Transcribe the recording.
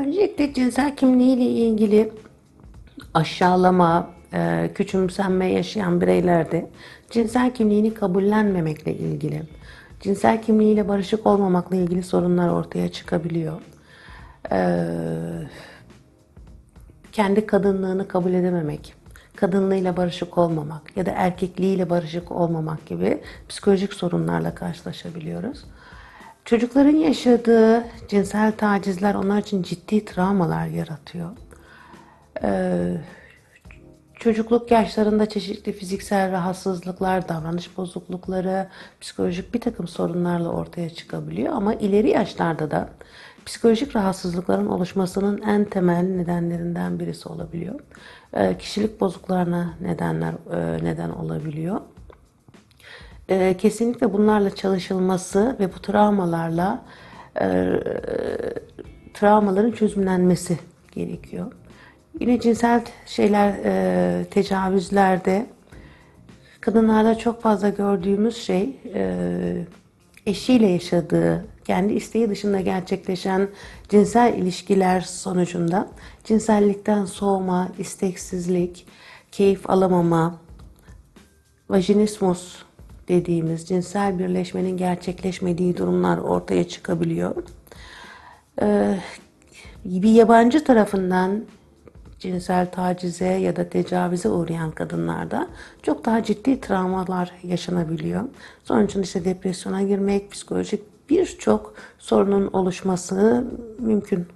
Öncelikle cinsel kimliğiyle ilgili aşağılama, e, küçümsenme yaşayan bireylerde cinsel kimliğini kabullenmemekle ilgili, cinsel kimliğiyle barışık olmamakla ilgili sorunlar ortaya çıkabiliyor. E, kendi kadınlığını kabul edememek, kadınlığıyla barışık olmamak ya da erkekliğiyle barışık olmamak gibi psikolojik sorunlarla karşılaşabiliyoruz. Çocukların yaşadığı cinsel tacizler onlar için ciddi travmalar yaratıyor. Ee, çocukluk yaşlarında çeşitli fiziksel rahatsızlıklar, davranış bozuklukları, psikolojik bir takım sorunlarla ortaya çıkabiliyor. Ama ileri yaşlarda da psikolojik rahatsızlıkların oluşmasının en temel nedenlerinden birisi olabiliyor. Ee, kişilik bozuklarına nedenler e, neden olabiliyor. Ee, kesinlikle bunlarla çalışılması ve bu travmalarla e, travmaların çözümlenmesi gerekiyor. Yine cinsel şeyler, e, tecavüzlerde kadınlarda çok fazla gördüğümüz şey e, eşiyle yaşadığı, kendi isteği dışında gerçekleşen cinsel ilişkiler sonucunda cinsellikten soğuma, isteksizlik, keyif alamama, vajinismus dediğimiz cinsel birleşmenin gerçekleşmediği durumlar ortaya çıkabiliyor. Ee, bir yabancı tarafından cinsel tacize ya da tecavüze uğrayan kadınlarda çok daha ciddi travmalar yaşanabiliyor. Sonucunda işte depresyona girmek, psikolojik birçok sorunun oluşması mümkün